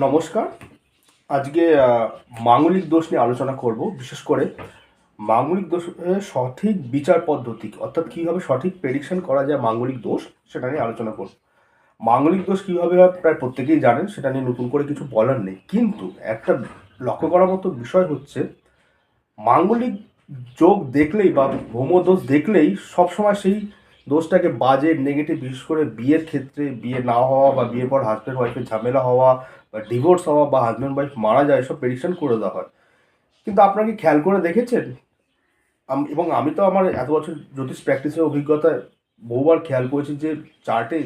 নমস্কার। আজকে মাঙ্গলিক দোষ নিয়ে আলোচনা করব, বিশেষ করে মাঙ্গলিক দোষের সঠিক বিচার পদ্ধতি অর্থাৎ কীভাবে সঠিক প্রেডিকশন করা যায় মাঙ্গলিক দোষ, সেটা নিয়ে আলোচনা করব। মাঙ্গলিক দোষ কীভাবে প্রায় প্রত্যেকেই জানেন, সেটা নিয়ে নতুন করে কিছু বলার নেই। কিন্তু একটা লক্ষ্য করার মতো বিষয় হচ্ছে, মাঙ্গলিক যোগ দেখলেই বা ভৌমদোষ দেখলেই সবসময় সেই দোষটাকে বাজে নেগেটিভ বিশেষ করে বিয়ের ক্ষেত্রে, বিয়ে না হওয়া বা বিয়ের পর হাজব্যান্ড ওয়াইফের ঝামেলা হওয়া বা ডিভোর্স হওয়া বা হাজব্যান্ড ওয়াইফ মারা যায়, এসব প্রেডিকশন করে দেওয়া হয়। কিন্তু আপনারা কি খেয়াল করে দেখেছেন? এবং আমি তো আমার এত বছর জ্যোতিষ প্র্যাকটিসের অভিজ্ঞতায় বহুবার খেয়াল করেছি যে চার্টে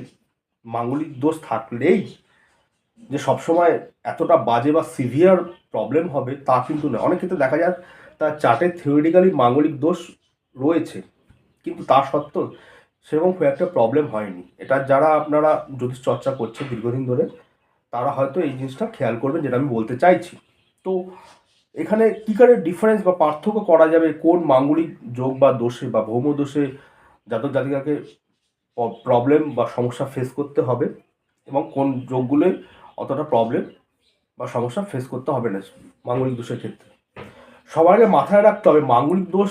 মাঙ্গলিক দোষ থাকলেই যে সবসময় এতটা বাজে বা সিভিয়ার প্রবলেম হবে তা কিন্তু নয়। অনেক ক্ষেত্রে দেখা যায় তার চার্টে থিওরিটিক্যালি মাঙ্গলিক দোষ রয়েছে, কিন্তু তা সত্ত্বেও সেরকম খুব একটা প্রবলেম হয়নি। এটা যারা আপনারা জ্যোতিষ চর্চা করছে দীর্ঘদিন ধরে তারা হয়তো এই জিনিসটা খেয়াল করবেন যেটা আমি বলতে চাইছি। তো এখানে কী করে ডিফারেন্স বা পার্থক্য করা যাবে? কোন মাঙ্গলিক যোগ বা দোষে বা ভৌম দোষে জাতক জাতিকাকে প্রবলেম বা সমস্যা ফেস করতে হবে এবং কোন যোগগুলোয় অতটা প্রবলেম বা সমস্যা ফেস করতে হবে না মাঙ্গলিক দোষের ক্ষেত্রে। সবার আগে মাথায় রাখতে হবে, মাঙ্গলিক দোষ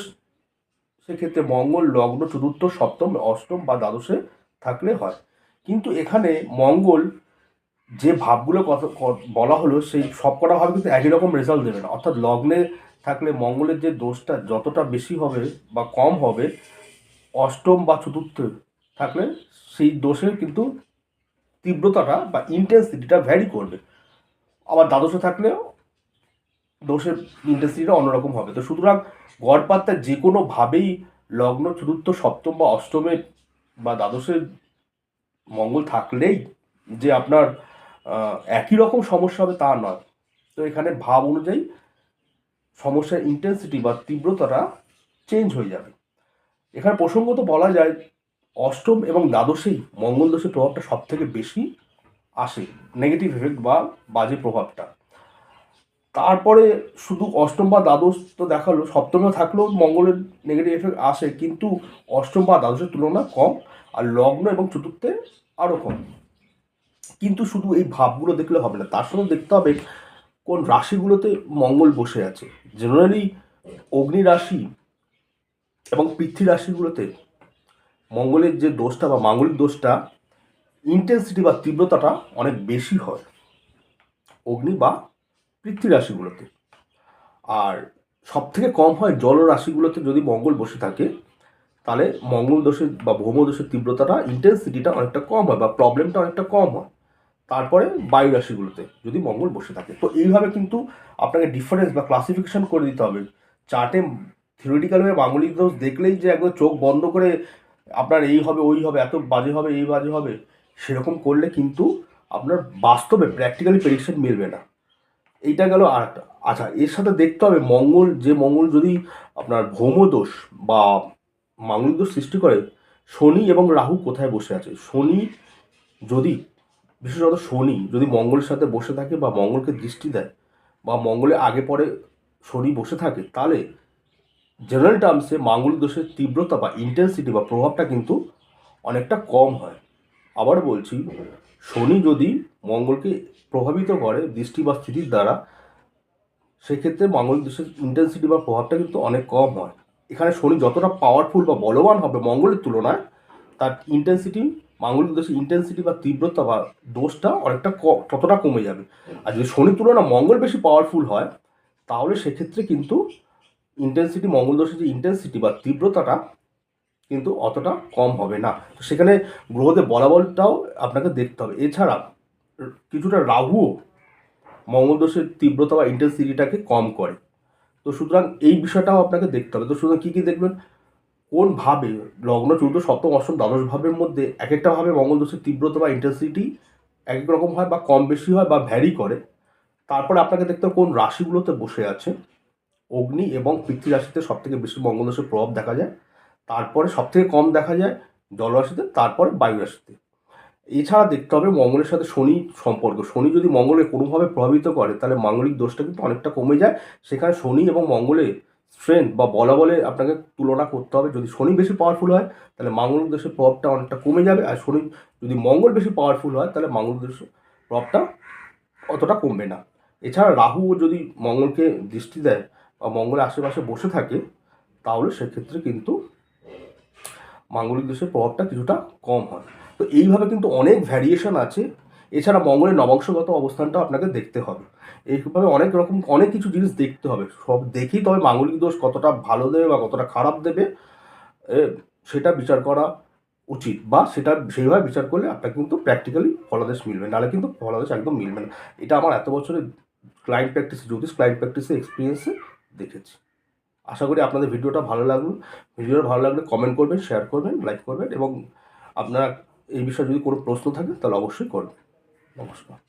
সেক্ষেত্রে মঙ্গল, লগ্ন, চতুর্থ, সপ্তম, অষ্টম বা দ্বাদশে থাকলে হয়। কিন্তু এখানে মঙ্গল যে ভাবগুলো কথা ক- বলা হলো সেই সবকটা ভাব কিন্তু একই রকম রেজাল্ট দেবে না। অর্থাৎ লগ্নে থাকলে মঙ্গলের যে দোষটা যতটা বেশি হবে বা কম হবে, অষ্টম বা চতুর্থ থাকলে সেই দোষের কিন্তু তীব্রতাটা বা ইন্টেন্সিটিটা ভ্যারি করবে। আবার দ্বাদশে থাকলেও দোষের ইন্টেন্সিটিটা অন্যরকম হবে। তো সুতরাং গড়পাত্তা যে কোনোভাবেই লগ্ন, চতুর্থ, সপ্তম বা অষ্টমে বা দ্বাদশে মঙ্গল থাকলেই যে আপনার একই রকম সমস্যা হবে তা নয়। তো এখানে ভাব অনুযায়ী সমস্যার ইন্টেন্সিটি বা তীব্রতাটা চেঞ্জ হয়ে যাবে। এখানে প্রসঙ্গত বলা যায়, অষ্টম এবং দ্বাদশেই মঙ্গল প্রভাবটা সব থেকে বেশি আসে নেগেটিভ এফেক্ট বা বাজে প্রভাবটা। তারপরে শুধু অষ্টম বা দ্বাদশ তো দেখাল, সপ্তমে থাকলেও মঙ্গলের নেগেটিভ এফেক্ট আসে, কিন্তু অষ্টম বা দ্বাদশের তুলনা কম, আর লগ্ন এবং চতুর্থে আরও কম। কিন্তু শুধু এই ভাবগুলো দেখলে হবে না, তার সাথে দেখতে হবে কোন রাশিগুলোতে মঙ্গল বসে আছে। জেনারেলি অগ্নি রাশি এবং পৃথ্বী রাশিগুলোতে মঙ্গলের যে দোষটা বা মাঙ্গলিক দোষটা ইন্টেন্সিটি বা তীব্রতাটা অনেক বেশি হয় অগ্নি বা পৃথ্বী রাশিগুলোতে। আর সব থেকে কম হয় জল রাশিগুলোতে যদি মঙ্গল বসে থাকে, তাহলে মঙ্গল দোষের বা ভৌম দোষের তীব্রতাটা ইন্টেন্সিটিটা অনেকটা কম হয় বা প্রবলেমটা অনেকটা কম হয়। তারপরে বায়ু রাশিগুলোতে যদি মঙ্গল বসে থাকে। তো এইভাবে কিন্তু আপনাকে ডিফারেন্স বা ক্লাসিফিকেশন করে দিতে হবে। চার্টে থিওরিটিক্যালভাবে মাঙ্গলিক দোষ দেখলেই যে একবার চোখ বন্ধ করে আপনার এই হবে, ওই হবে, এত বাজে হবে, এই বাজে হবে, সেরকম করলে কিন্তু আপনার বাস্তবে প্র্যাকটিক্যালি প্রেডিকশন মিলবে না। এইটা গেল আর আচ্ছা এর সাথে দেখতে হবে মঙ্গল, যে মঙ্গল যদি আপনার ভৌম দোষ বা মাঙ্গলিক দোষ সৃষ্টি করে, শনি এবং রাহু কোথায় বসে আছে? শনি যদি বিশেষত শনি যদি মঙ্গলের সাথে বসে থাকে বা মঙ্গলকে দৃষ্টি দেয় বা মঙ্গলে আগে পরে শনি বসে থাকে, তাহলে জেনারেল টার্মসে মাঙ্গলিক দোষের তীব্রতা বা ইন্টেন্সিটি বা প্রভাবটা কিন্তু অনেকটা কম হয়। আবার বলছি, শনি যদি মঙ্গলকে প্রভাবিত করে দৃষ্টি বা স্থিতির দ্বারা, সেক্ষেত্রে মাঙ্গলিক দোষের ইন্টেন্সিটি বা প্রভাবটা কিন্তু অনেক কম হয়। এখানে শনি যতটা পাওয়ারফুল বা বলবান হবে মঙ্গলের তুলনায়, তার ইন্টেন্সিটি মাঙ্গলিক দোষের ইন্টেন্সিটি বা তীব্রতা বা দোষটা অনেকটা ততটা কমে যাবে। আর যদি শনির তুলনা মঙ্গল বেশি পাওয়ারফুল হয়, তাহলে সেক্ষেত্রে কিন্তু ইন্টেন্সিটি মঙ্গল দোষের যে ইন্টেন্সিটি বা তীব্রতাটা কিন্তু অতটা কম হবে না। তো সেখানে গ্রহদের বলাবলটাও আপনাকে দেখতে হবে। এছাড়া কিছুটা রাহুও মঙ্গল দোষের তীব্রতা বা ইন্টেন্সিটিটাকে কম করে। তো সুতরাং এই বিষয়টাও আপনাকে দেখতে হবে। তো সুতরাং কী কী দেখবেন? কোন ভাবে লগ্ন চৌদ্দ সপ্তম, অষ্টম, দ্বাদশ ভাবের মধ্যে এক একটা ভাবে মঙ্গল দোষের তীব্রতা বা ইন্টেন্সিটি এক এক রকম হয় বা কম বেশি হয় বা ভ্যারি করে, তারপরে আপনাকে দেখতে হবে কোন রাশিগুলোতে বসে আছে, অগ্নি এবং পৃথ্বী রাশিতে সব থেকে বেশি মঙ্গল দোষের প্রভাব দেখা যায়, তারপরে সব থেকে কম দেখা যায় জলরাশিতে তারপরে বায়ু রাশিতে। এছাড়া দেখতে হবে মঙ্গলের সাথে শনি সম্পর্ক, শনি যদি মঙ্গলে কোনোভাবে প্রভাবিত করে, তাহলে মাঙ্গলিক দোষটা কিন্তু অনেকটা কমে যায়, সেখানে শনি এবং মঙ্গলের স্ট্রেংথ বা বলা বলে আপনাকে তুলনা করতে হবে। যদি শনি বেশি পাওয়ারফুল হয়, তাহলে মাঙ্গলিক দোষের প্রভাবটা অনেকটা কমে যাবে। আর শনি যদি মঙ্গল বেশি পাওয়ারফুল হয়, তাহলে মাঙ্গলিক দোষের প্রভাবটা অতটা কমবে না। এছাড়া রাহু যদি মঙ্গলকে দৃষ্টি দেয় বা মঙ্গলের আশেপাশে বসে থাকে, তাহলে সেক্ষেত্রে কিন্তু মাঙ্গলিক দোষের প্রভাবটা কিছুটা কম হয়। তো এইভাবে কিন্তু অনেক ভ্যারিয়েশন আছে। এছাড়া মঙ্গলের নবংশগত অবস্থানটাও আপনাকে দেখতে হবে। এইভাবে অনেক রকম, অনেক কিছু জিনিস দেখতে হবে। সব দেখেই তবে মাঙ্গলিক দোষ কতটা ভালো দেবে বা কতটা খারাপ দেবে সেটা বিচার করা উচিত বা সেটা সেইভাবে বিচার করলে আপনার কিন্তু প্র্যাকটিক্যালি ফলাদেশ মিলবে। নাহলে কিন্তু ফলাদেশ একদম মিলবে না। এটা আমার এত বছরের ক্লায়েন্ট প্র্যাকটিস জ্যোতিষ ক্লায়েন্ট প্র্যাকটিসে এক্সপিরিয়েন্সে দেখেছি। আশা করি আপনাদের ভিডিওটা ভালো লাগল। ভিডিওটা ভালো লাগলে কমেন্ট করবেন শেয়ার করবেন লাইক করবেন এবং আপনার এই বিষয়ে যদি কোনো প্রশ্ন থাকে তাহলে অবশ্যই করবেন। নমস্কার